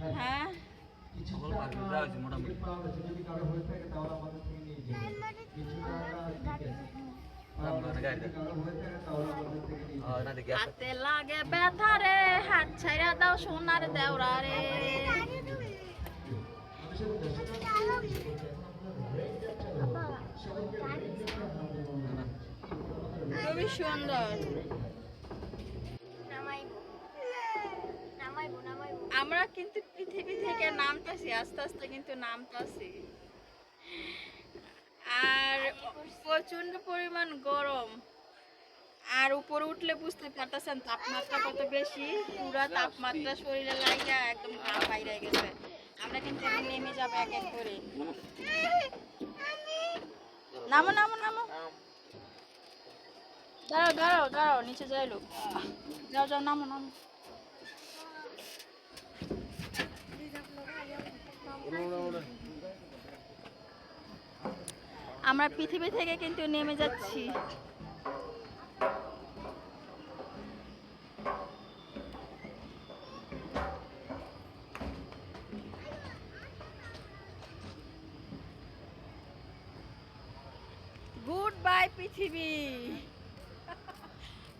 হয়ে। হাতে রে হাত ছাইরা দাও সোনার দেওরা রে। খুবই সুন্দর। আমরা কিন্তু পৃথিবী থেকে নামতাছি, আস্তে আস্তে কিন্তু নামতাছি। আর প্রচণ্ড পরিমাণ গরম। আর উপরে উঠলে বুঝতে পারতেছেন, তাপমাত্রা কত বেশি? পুরা তাপমাত্রা শরীরে লাগিয়া একদম ঘাম বাইরে গেছে। আমরা কিন্তু নেমে যাব এক এক করে। নামো নামো নামো। দাঁড়াও দাঁড়াও দাঁড়াও, নিচে যাইলো। যাও যাও, নামো নামো। আমরা পৃথিবী থেকে কিন্তু নেমে যাচ্ছি। গুড বাই পৃথিবী।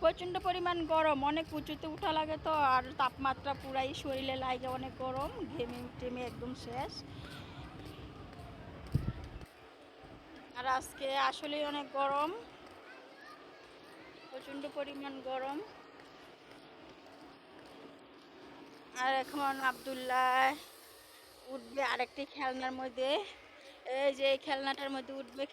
প্রচণ্ড পরিমাণ গরম, অনেক উঁচুতে উঠা লাগে তো, আর তাপমাত্রা পুরাই শরীরে লাগে, অনেক গরম, ঘেমে, টেমে একদম শেষ। আর আজকে আসলেই অনেক গরম, প্রচণ্ড পরিমাণ গরম। আর এখন আবদুল্লাহ উঠবে আরেকটি খেলনার মধ্যে, এই যে এই খেলনাটার মধ্যে উঠবে